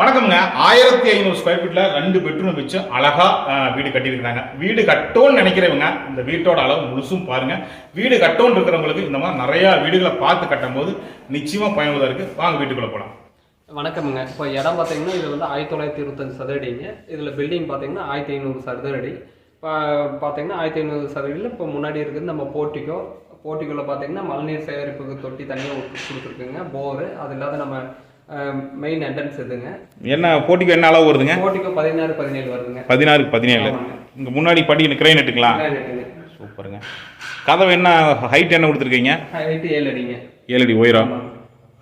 வணக்கம்ங்க. ஆயிரத்தி ஐநூறு ஸ்கொயர் ஃபீட்ல ரெண்டு பெட்ரூம் வச்சு அழகா வீடு கட்டியிருக்கிறாங்க. வீடு கட்டோன்னு நினைக்கிறவங்க இந்த வீட்டோட அளவு முழுசும் பாருங்க. வீடு கட்டோன்னு இருக்கிறவங்களுக்கு இந்த மாதிரி நிறைய வீடுகளை பார்த்து கட்டும் போது நிச்சயமா பயனுள்ளதா இருக்கு. வாங்க வீட்டுக்குள்ள போலாம். வணக்கமுங்க. இப்போ இடம் பார்த்தீங்கன்னா இது வந்து ஆயிரத்தி தொள்ளாயிரத்தி இருபத்தஞ்சு சதுரடிங்க. இதில் பில்டிங் பார்த்தீங்கன்னா ஆயிரத்தி ஐநூறு சதுரடி. இப்போ பார்த்தீங்கன்னா ஆயிரத்தி ஐநூறு சதுரடியில் இப்போ முன்னாடி இருக்குது நம்ம போட்டிக்கோ போர்ட்டிக்கோவில் பார்த்தீங்கன்னா மழைநீர் சேகரிப்புக்கு தொட்டி தனியாக கொடுத்துருக்குங்க. போரு. அது இல்லாத நம்ம மெயின் என்ட்ரன்ஸ் இதுங்க என்ன போட்டிக்கு என்ன அளவு வருதுங்க? போர்ட்டிக்கோ பதினாறு பதினேழு வருதுங்க. பதினாறுக்கு பதினேழு. இங்க முன்னாடி படி கிரைன் கிரானைட்டுங்க. சூப்பருங்க. கதவு என்ன ஹைட் என்ன கொடுத்துருக்கீங்க? ஹைட்டு ஏழு அடிங்க. ஏழு அடி உயரம்.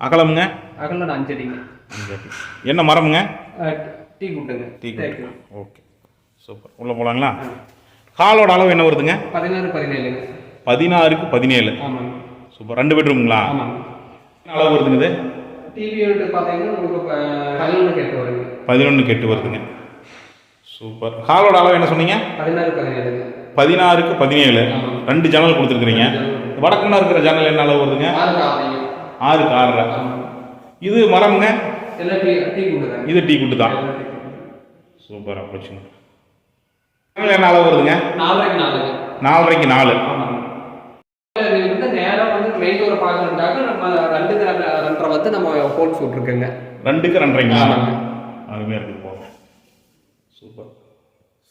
அகலமுங்க? அகலம் அஞ்சு அடிங்க. என்ன மரமுங்க? டீ குட்டுங்க. டீ தேக்கு. ஓகே. சூப்பர். உள்ள போலாங்களா? ஹாலோட அளவு என்ன வருதுங்க? பதினாறு பதினேழுங்க. பதினாறுக்கு பதினேழு. ஆமாங்க. சூப்பர். ரெண்டு பெட்ரூம்ங்களா? அளவு வருதுங்க இது? டிவி யூனிட் பார்த்தீங்கன்னா உங்களுக்கு இப்போ பதினொன்று கேட்டு வருங்க பதினொன்று கெட்டு வருதுங்க. சூப்பர் ஹாலோட அளவு என்ன சொன்னீங்க? பதினாறு பதினேழுங்க பதினாறுக்கு பதினேழு. ரெண்டு ஜன்னல் கொடுத்துருக்குறீங்க. வடக்குன்னா இருக்கிற ஜன்னல் என்ன அளவு வருதுங்க? ஆறுக்கு ஆறரை. இது மரம்ங்க? இது டீ குட்டு தான். சூப்பர் அப்ரோச்சுங்க ஜன்னல் என்ன அளவு வருதுங்க? நாலரைக்கு நாலுங்க நாலரைக்கு நாலு. இது வந்து மெயின் டோரை பார்க்கணுன்றாக்க நம்ம வந்து நம்ம ஹோல்ஸ் விட்ருக்கோங்க ரெண்டுக்கு ரெண்டரைங்களா. அருமையாக இருக்குது போகும் சூப்பர்.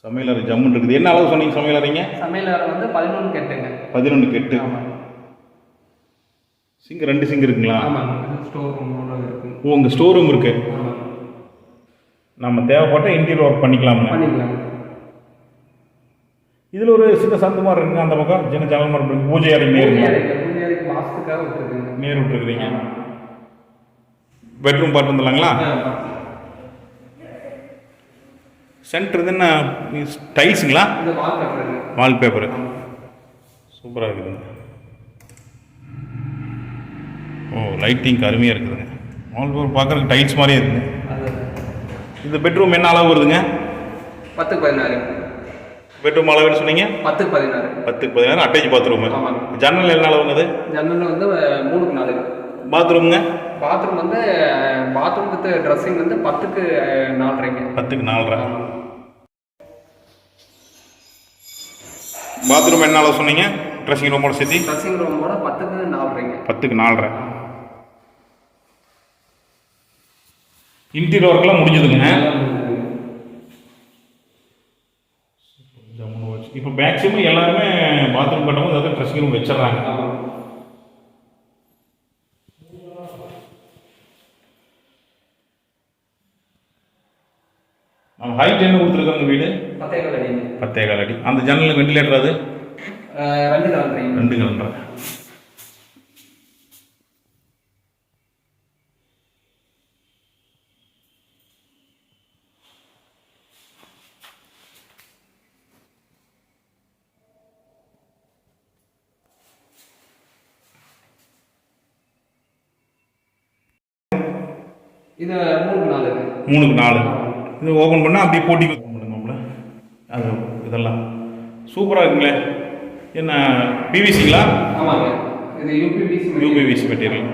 சமையலறை ஜம்முன்னு இருக்குது. என்ன அளவு சொன்னீங்க சமையலறைங்க? சமையல் அறை வந்து பதினொன்று கெட்டுங்க. பதினொன்று கெட்டு. சிங்க் ரெண்டு சிங்க் இருக்குங்களா? ஸ்டோர் ரூம் இருக்குங்க ஓ உங்கள் ஸ்டோர் ரூம் இருக்கு. நம்ம தேவைப்பட்ட இன்டீரியர் ஒர்க் பண்ணிக்கலாங்க இதில் ஒரு சின்ன சந்து மாதிரி இருக்குங்க அந்த பக்கம். சின்ன ஜன்னல் மாதிரி இருக்கு. பூஜை அறை விட்டுருக்குங்க. நேர் விட்டுருக்குறீங்க. பெட்ரூம் பார்த்து வந்துடலாங்களா? சென்டர் இது என்ன? டைல்ஸுங்களா வால்பேப்பரு சூப்பராக இருக்குதுங்க. ஓ லைட்டிங் அருமையாக இருக்குதுங்க. வால்பேப்பர் பார்க்குறதுக்கு டைல்ஸ் மாதிரியே இருக்குங்க. இந்த பெட்ரூம் என்ன அளவு வருதுங்க? பத்துக்கு பதினாறு. பெட்ரூம் அளவுன்னு சொன்னீங்க? பத்துக்கு பதினாறு. பத்துக்கு பதினாறு அட்டாச் பாத்ரூமு. ஜன்னல் என்ன அளவுங்க அது ஜன்னல் வந்து மூணுக்கு நாலு. பாத்ரூமுங்க பாத்ரூம் வந்து பாத்ரூம் வித் ட்ரெஸ்ஸிங் வந்து பத்துக்கு நாலரைங்க. பத்துக்கு நாலரை. பாத்ரூம் என்ன அளவு சொன்னீங்க? ட்ரெஸ்ஸிங் ரூமோட சேர்த்தி? ட்ரெஸ்ஸிங் ரூமோட பத்துக்கு நாலரைங்க. பத்துக்கு நாலரை. இன்டீரியர் ஒர்க்கெல்லாம் முடிஞ்சதுங்க. இப்போ மேக்ஸிமம் எல்லாருமே பாத்ரூம் கட்டும்போது அதாவது ட்ரெஸ்ஸிங் ரூம் வச்சிடறாங்க. நம்ம ஹைட் என்ன கொடுத்துருக்காங்க வீடு? பத்தே கால் அடி. அந்த ஜன்னல் வெண்டிலேட்டர் அது? ரெண்டு கிலோமீட்டர் இது மூணுக்கு நாலுங்க மூணுக்கு நாலு. இது ஓப்பன் பண்ணால் அப்படியே போட்டி பண்ணுங்கம்ல அது இதெல்லாம். சூப்பராக இருக்குங்களே. என்ன பிவிசிங்களா ஆமாங்க. இது யூபிபிசி மெட்டீரியல்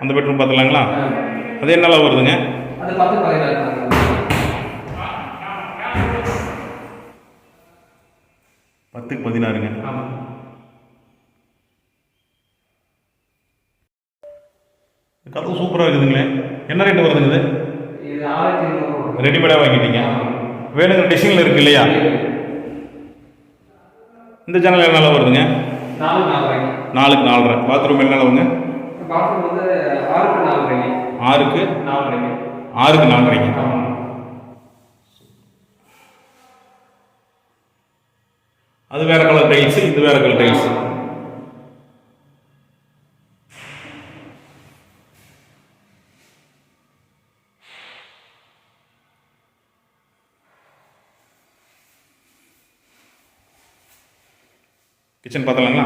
அந்த பெட்ரூம் பார்த்துலாங்களா அது என்ன அளவு வருதுங்க? அது பத்து. பத்துக்கு பதினாறுங்க. ஆமாங்க. கதவு சூப்பராக இருக்குதுங்களே. என்ன ரேட்டு வருதுங்க இது? ரெடிமேடாக வாங்கிட்டீங்க. வேணுங்கிற டிசைனில் இருக்கு இல்லையா? இந்த ஜன்னல் என்ன அளவு வருதுங்க? நாலுக்கு நாலரை பாத்ரூம் என்ன அளவுங்க பாத்ரூம் வந்து ஆறுக்கு ஆறுக்கு? நாலரைங்க அது வேற கலர் டைல்ஸ் இது வேற கலர் டைல்ஸ் கிச்சன் பார்த்தலாங்களா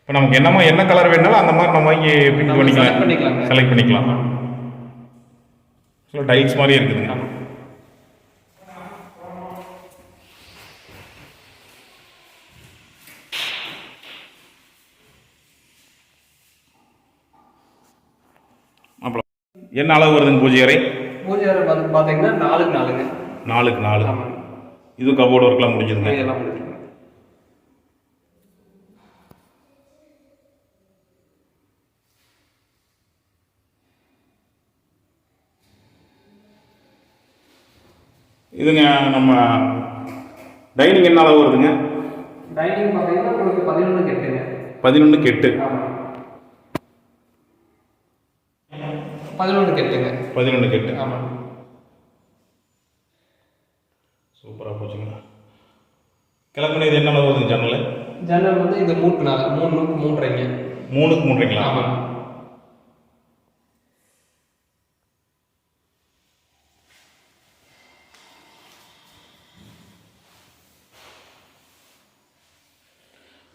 இப்போ நமக்கு என்னமோ என்ன கலர் வேணாலும் அந்த மாதிரி நம்ம வாங்கி பிக் பண்ணிக்கலாம். செலக்ட் பண்ணிக்கலாம். டைல்ஸ் மாதிரியே இருக்குதுங்க. அப்புறம் என்ன அளவு வருதுங்க பூஜை அறை? பூஜை அறை வந்து பார்த்தீங்கன்னா நாலுக்கு நாலுங்க. நாலுக்கு நாலு. இது கபோர்டு ஒர்க்லாம் முடிஞ்சதுங்க இதெல்லாம் முடிச்சுருங்க இதுங்க நம்ம டைனிங் என்ன அளவு வருதுங்க? டைனிங் பார்த்தீங்கன்னா உங்களுக்கு பதினொன்று கெட்டுங்க. பதினொன்றுக்கு எட்டு பதினொன்று கெட்டுங்க. பதினொன்றுக்கு எட்டு ஆமாம் சூப்பராக போச்சுங்க. கிழக்குன்னு இது என்ன அளவு வருதுங்க ஜன்னல்? ஜன்னல் வந்து இது மூணுக்கு நாலு மூணு மூன்றரைங்க. மூணுக்கு மூன்றீங்களா ஆமாம்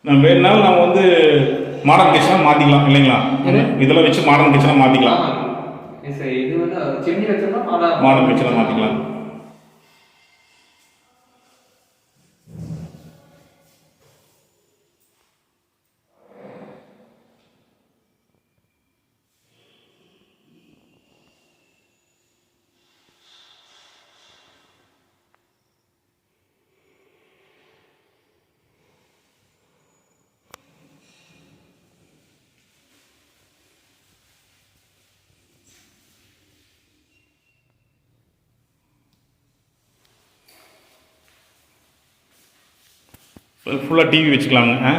நம்ம வேணுனாலும் நம்ம வந்து மாடர்ன் கிச்சனாக மாற்றிக்கலாம் இல்லைங்களா? எது? இதில் வச்சு மாடர்ன் கிச்சனாக மாற்றிக்கலாம் இது வந்து மாடர்ன் கிச்சனாக மாற்றிக்கலாம் ஃபுல்லாக டிவி வச்சுக்கலாங்க ஆ?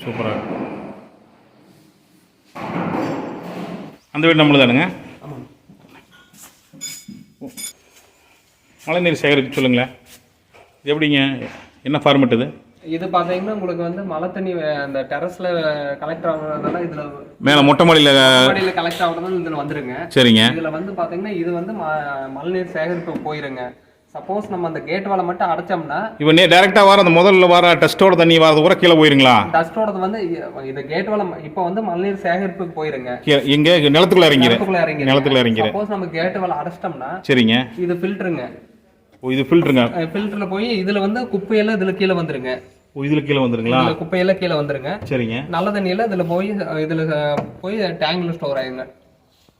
சூப்பராக அந்த வீடு நம்மளது தானுங்க? மழைநீர் சேகரிப்பு சொல்லுங்களேன். இது எப்படிங்க? என்ன ஃபார்மெட் இது? இது பார்த்தீங்கன்னா உங்களுக்கு வந்து மழை தண்ணி அந்த டெரஸ்ல கலெக்ட் ஆகுறதுனால இதுல மேலே மொட்டை மாடியில் மாடியில கலெக்ட் ஆகுறதுனால இதுல வந்துருங்க. சரிங்க. இதுல வந்து பாத்தீங்கன்னா இது வந்து ம- மழைநீர் சேகரிப்பு போயிருங்க. சப்போஸ் நம்ம அந்த கேட் வாலை மட்டும் அடைச்சோம்னா இப்போ நே டேரெக்டாக வர அந்த முதல்ல வர டெஸ்ட்டோட தண்ணி வரது கூட கீழே போயிருங்களா? டஸ்டோடது வந்து இ- இது கேட் வாலை இப்போ வந்து மழைநீர் சேகரிப்புக்கு போயிருங்க. எங்கே நிலத்துக்குள்ள இறங்கிரு. நிலத்துக்குள்ள இறங்கி நிலத்துக்குள்ள இறங்கிரு. சப்போஸ் நம்ம கேட் வாலை அடைச்சிட்டோம்னா சரிங்க. இது ஃபில்டருங்க ஓ இது ஃபில்ட்ருங்க ஃபில்டர்ல போய் இதுல வந்து குப்பையெல்லாம் இதுல கீழே வந்துருங்க. ஓ இதில் கீழே வந்துருங்களா? குப்பையெல்லாம் கீழே வந்துருங்க. சரிங்க. நல்ல தண்ணியில இதுல போய் இதுல போய் டேங்க்ல ஸ்டோர் ஆயிருங்க.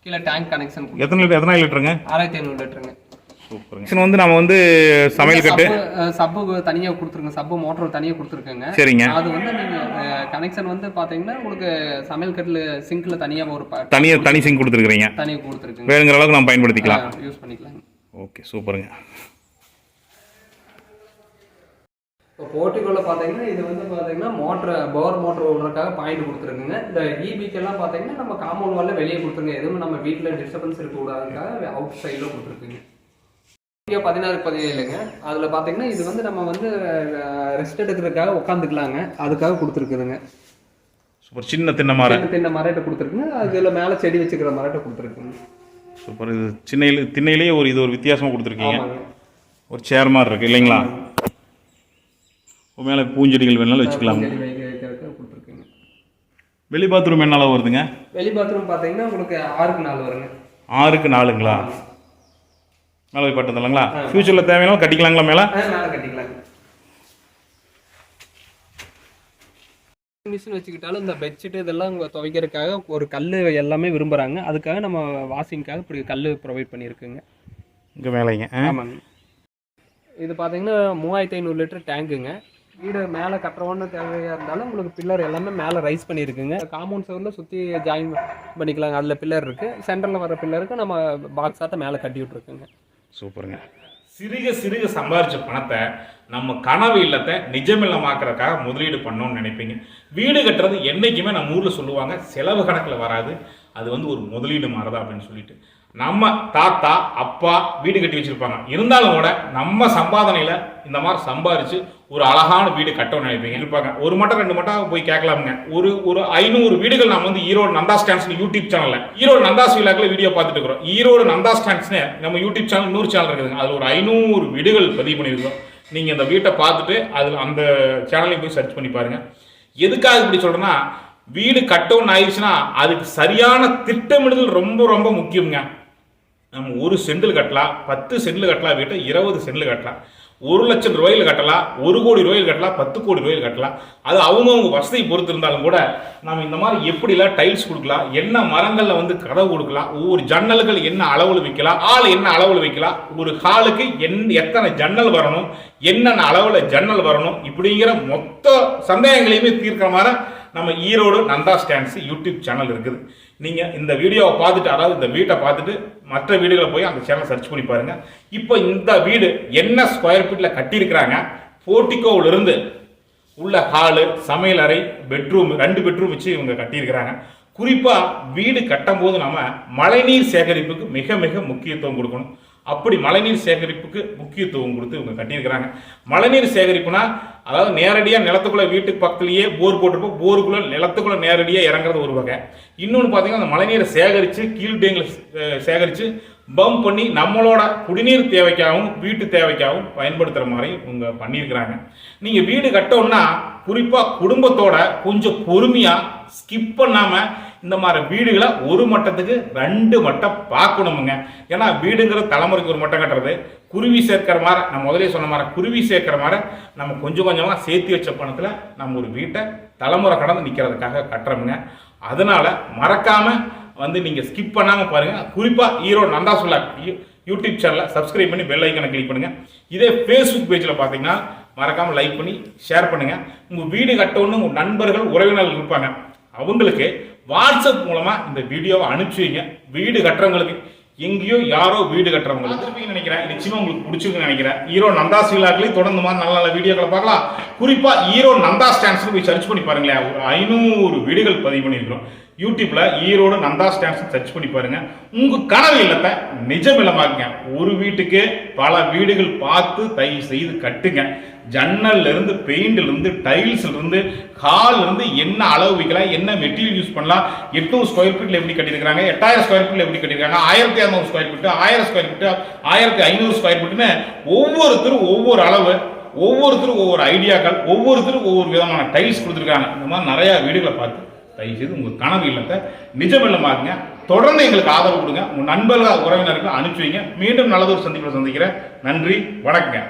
கீழே டேங்க் கனெக்ஷன் எத்தனை லிட்டர் எத்தனை லிட்டருங்க? ஆறாயிரத்தி ஐநூறு லிட்டருங்க. சூப்பருங்க. வந்து நம்ம வந்து சமையல் கட்டு. சப்பு தனியா கொடுத்துருங்க. சப்பு மோட்டர் தனியா கொடுத்துருக்கேங்க. சரிங்க. அது வந்து நீங்க கனெக்ஷன் வந்து பாத்தீங்கன்னா உங்களுக்கு சமையல் கட்டில் சிங்க்ல தனியா ஒரு தனியாக தனி சிங் கொடுத்துருக்குறீங்க தனியா கொடுத்துருக்குங்க. வேணுங்கிற அளவுக்கு நம்ம பயன்படுத்திக்கலாம். யூஸ் பண்ணிக்கலாங்க. ஓகே சூப்பருங்க. இப்போ போர்ட்டிகோல பாத்தீங்கன்னா இது வந்து பாத்தீங்கன்னா மோட்டர் பவர் மோட்டர் விடுறதுக்காக பாயிண்ட் கொடுத்துருக்குங்க. இந்த இபிக்கு எல்லாம் பாத்தீங்கன்னா நம்ம காம்பவுண்ட் வால்ல வெளியே கொடுத்துருங்க. எதுவும் நம்ம வீட்ல டிஸ்டர்பன்ஸ் இருக்கக்கூடாதுக்காக அவுட் சைடில் கொடுத்துருக்குங்க. பதினாறு பதினேழுங்க. அதில் பார்த்தீங்கன்னா இது வந்து நம்ம வந்து ரெஸ்ட் எடுக்கிறதுக்காக உட்காந்துக்கலாங்க அதுக்காக கொடுத்துருக்குதுங்க. சூப்பர். சின்ன தின்ன மரம். சின்ன தின்ன மரட்டை கொடுத்துருக்குங்க. அதில் மேலே செடி வச்சுக்கிற மரட்டை கொடுத்துருக்குங்க. சூப்பர். இது சின்னையில திண்ணையிலேயே ஒரு இது ஒரு வித்தியாசமாக கொடுத்துருக்கீங்க. ஒரு சேர் மாதிரி இருக்கு இல்லைங்களா? மேலே பூஞ்செடிகள் வேணாலும் வச்சுக்கலாம். வெளி பாத்ரூம் என்ன அளவு வருதுங்க? வெளி பாத்ரூம் பார்த்தீங்கன்னா உங்களுக்கு ஆறுக்கு நாலு வருங்க. ஆறுக்கு நாலுங்களா? மேலே போய் பட்டு இல்லைங்களா ஃபியூச்சரில் தேவையான கட்டிக்கலாங்களா மேலே கட்டிக்கலாங்க மிஷின் வச்சுக்கிட்டாலும் இந்த பெட்ஷீட் இதெல்லாம் துவைக்கிறதுக்காக ஒரு கல் எல்லாமே விரும்புகிறாங்க அதுக்காக நம்ம வாஷிங்க்காக இப்படி கல் ப்ரொவைட் பண்ணியிருக்குங்க. இங்கே மேலேங்க. ஆமாங்க. இது பார்த்தீங்கன்னா மூவாயிரத்தி ஐநூறு லிட்டர் டேங்குங்க வீடு மேலே கட்டுறோன்னு தேவையாக இருந்தாலும் உங்களுக்கு பில்லர் எல்லாமே மேலே ரைஸ் பண்ணியிருக்குங்க. காம்பவுண்ட் சவுரில் சுற்றி ஜாயின் பண்ணிக்கலாங்க. அதில் பில்லர் இருக்குது சென்டரில் வர பில்லருக்கு நம்ம பாக்ஸ் ஆட்ட மேலே கட்டி விட்ருக்குங்க சூப்பருங்க. சிறுக சிறுக சம்பாதிச்ச பணத்தை நம்ம கனவு இல்லத்தை நிஜமில்லமாக்குறதுக்காக முதலீடு பண்ணோம்னு நினைப்பீங்க. வீடு கட்டுறது என்றைக்குமே நம்ம ஊரில் சொல்லுவாங்க செலவு கணக்கில் வராது. அது வந்து ஒரு முதலீடு மாறுதா அப்படின்னு சொல்லிட்டு. நம்ம தாத்தா அப்பா வீடு கட்டி வச்சிருப்பாங்க. இருந்தாலும் கூட நம்ம சம்பாதனையில் இந்த மாதிரி சம்பாரித்து ஒரு அழகான வீடு கட்டணும்னு நினைப்பீங்க. இருப்பாங்க ஒரு மட்டம் ரெண்டு மட்டம் போய் கேட்கலாமுங்க. ஒரு ஒரு ஐநூறு வீடுகள் நம்ம வந்து ஈரோடு நந்தா ஸ்டாண்ட்ஸ் யூடியூப் சேனல்ல. ஈரோடு நந்தாஸ் விழாக்கில் வீடியோ பார்த்துட்டு இருக்கிறோம். ஈரோடு நந்தா ஸ்டாண்ட்ஸ்னு நம்ம யூடியூப் சேனல் நூறு சேனல் இருக்குதுங்க. அதில் ஒரு ஐநூறு வீடுகள் பதிவு பண்ணியிருக்கோம் நீங்க இந்த வீட்டை பார்த்துட்டு அதில் அந்த சேனலையும் போய் சர்ச் பண்ணி பாருங்க. எதுக்காக இப்படி சொல்றேன்னா வீடு கட்டணும்னு ஆயிடுச்சுன்னா அதுக்கு சரியான திட்டமிடுதல் ரொம்ப ரொம்ப முக்கியங்க நம்ம ஒரு செண்டில் கட்டலாம் பத்து செண்டில் கட்டலாம் வீட்டை இருபது செண்டில் கட்டலாம். ஒரு லட்சம் ரூபாயில் கட்டலாம் ஒரு கோடி ரூபாயில் கட்டலாம் பத்து கோடி ரூபாயில் கட்டலாம். அது அவங்கவுங்க வசதி பொறுத்து இருந்தாலும் கூட நம்ம இந்த மாதிரி எப்படிலாம் டைல்ஸ் கொடுக்கலாம் என்ன மரங்களில் வந்து கதவு கொடுக்கலாம் ஒவ்வொரு ஜன்னல்கள் என்ன அளவில் வைக்கலாம் ஆள் என்ன அளவில் வைக்கலாம் ஒரு ஹாலுக்கு என் எத்தனை ஜன்னல் வரணும் என்னென்ன அளவில் ஜன்னல் வரணும் இப்படிங்கிற மொத்த சந்தேகங்களையுமே தீர்க்கிற மாதிரி நம்ம Erode Nanda stands YouTube channel இருக்குது. நீங்கள் இந்த வீடியோவை பார்த்துட்டு அதாவது இந்த வீட்டை பார்த்துட்டு மற்ற வீடுகளை போய் அந்த சேனல் சர்ச் பண்ணி பாருங்கள் இப்போ இந்த வீடு என்ன ஸ்கொயர் ஃபீட்டில் கட்டியிருக்கிறாங்க? போர்ட்டிகோவிலிருந்து உள்ள ஹாலு சமையலறை பெட்ரூம் ரெண்டு பெட்ரூம் வச்சு இவங்க கட்டியிருக்கிறாங்க. குறிப்பாக வீடு கட்டும்போது நம்ம மழைநீர் சேகரிப்புக்கு மிக மிக முக்கியத்துவம் கொடுக்கணும். அப்படி மழைநீர் சேகரிப்புக்கு முக்கியத்துவம் கொடுத்து இவங்க கட்டியிருக்கிறாங்க. மழைநீர் சேகரிப்புனா அதாவது நேரடியாக நிலத்துக்குள்ள வீட்டுக்கு பக்கத்துலேயே போர் போட்டிருப்போம். போருக்குள்ள நிலத்துக்குள்ள நேரடியாக இறங்குறது ஒரு வகை. இன்னொன்று பார்த்தீங்கன்னா அந்த மழைநீரை சேகரித்து கீழ் டேங்கில் சேகரித்து பம்ப் பண்ணி நம்மளோட குடிநீர் தேவைக்காகவும் வீட்டு தேவைக்காகவும் பயன்படுத்துகிற மாதிரி இவங்க பண்ணியிருக்கிறாங்க. நீங்கள் வீடு கட்டோம்னா குறிப்பாக குடும்பத்தோட கொஞ்சம் பொறுமையாக ஸ்கிப் பண்ணாமல் இந்த மாதிரி வீடுகளை ஒரு மட்டத்துக்கு ரெண்டு மட்டம் பார்க்கணுமுங்க. ஏன்னா வீடுங்கிற தலைமுறைக்கு ஒரு மட்டம் கட்டுறது. குருவி சேர்க்கிற மாதிரி நான் முதலே சொன்ன மாதிரி குருவி சேர்க்கிற மாதிரி நம்ம கொஞ்சம் கொஞ்சமாக சேர்த்து வச்ச பணத்தில் நம்ம ஒரு வீட்டை தலைமுறை கடந்து நிற்கிறதுக்காக கட்டுறோமுங்க. அதனால் மறக்காமல் வந்து நீங்கள் ஸ்கிப் பண்ணாமல் பாருங்கள் குறிப்பாக ஈரோடு நந்தா சொல்ல யூடியூப் சேனலை சப்ஸ்கிரைப் பண்ணி பெல் ஐக்கனை கிளிக் பண்ணுங்கள் இதே ஃபேஸ்புக் பேஜில் பார்த்தீங்கன்னா மறக்காமல் லைக் பண்ணி ஷேர் பண்ணுங்கள் உங்கள் வீடு கட்டணும்னு உங்கள் நண்பர்கள் உறவினர்கள் இருப்பாங்க. அவங்களுக்கு வாட்ஸ்அப் மூலமாக இந்த வீடியோவை அனுப்பிச்சு வைங்க. வீடு கட்டுறவங்களுக்கு எங்கேயோ யாரோ வீடு கட்டுறவங்களுக்கு. நினைக்கிறேன். நிச்சயமா உங்களுக்கு பிடிச்சிருக்குன்னு நினைக்கிறேன். ஹீரோ நந்தா சீலாக்களையும் தொடர்ந்து மாதிரி நல்ல நல்ல வீடியோக்களை பார்க்கலாம். குறிப்பா ஹீரோ நந்தா ஸ்டாண்ட்ஸ் போய் சர்ச் பண்ணி பாருங்களேன். ஒரு ஐநூறு வீடுகள் பதிவு பண்ணியிருக்கிறோம். யூடியூப்ல ஈரோடு நந்தா ஸ்டாண்ட்ஸ் சர்ச் பண்ணி பாருங்க. உங்க கனவு இல்லத்தை நிஜம் இல்லமாக்குங்க ஒரு வீட்டுக்கு பல வீடுகள் பார்த்து தயவு செய்து கட்டுங்க. ஜன்னல்ல இருந்து பெயிண்ட்ல இருந்து டைல்ஸ்ல இருந்து ஹால்ல இருந்து என்ன அளவு வைக்கலாம் என்ன மெட்டீரியல் யூஸ் பண்ணலாம் எட்நூறு ஸ்கொயர் ஃபீட்ல எப்படி கட்டியிருக்காங்க எட்டாயிரம் ஸ்கொயர் ஃபீட்ல எப்படி கட்டியிருக்காங்க ஆயிரத்தி இரநூறு ஸ்கொயர் ஃபீட் ஆயிரம் ஸ்கொயர் ஃபீட் ஆயிரத்தி ஐநூறு ஸ்கொயர் ஃபீட்னு ஒவ்வொருத்தரும் ஒவ்வொரு அளவு ஒவ்வொருத்தரும் ஒவ்வொரு ஐடியாக்கள் ஒவ்வொருத்தரும் ஒவ்வொரு விதமான டைல்ஸ் கொடுத்துருக்காங்க இந்த மாதிரி நிறைய வீடுகளை பார்த்து தயவு செய்து உங்கள் கனவு இல்லத்தை நிஜம் இல்லமாக்குங்க தொடர்ந்து எங்களுக்கு ஆதரவு கொடுங்க. உங்கள் நண்பர்கள் உறவினர்கள் அனுப்பிச்சு வைங்க. மீண்டும் நல்லதொரு சந்திப்பில் சந்திக்கிறேன். நன்றி வணக்கங்க.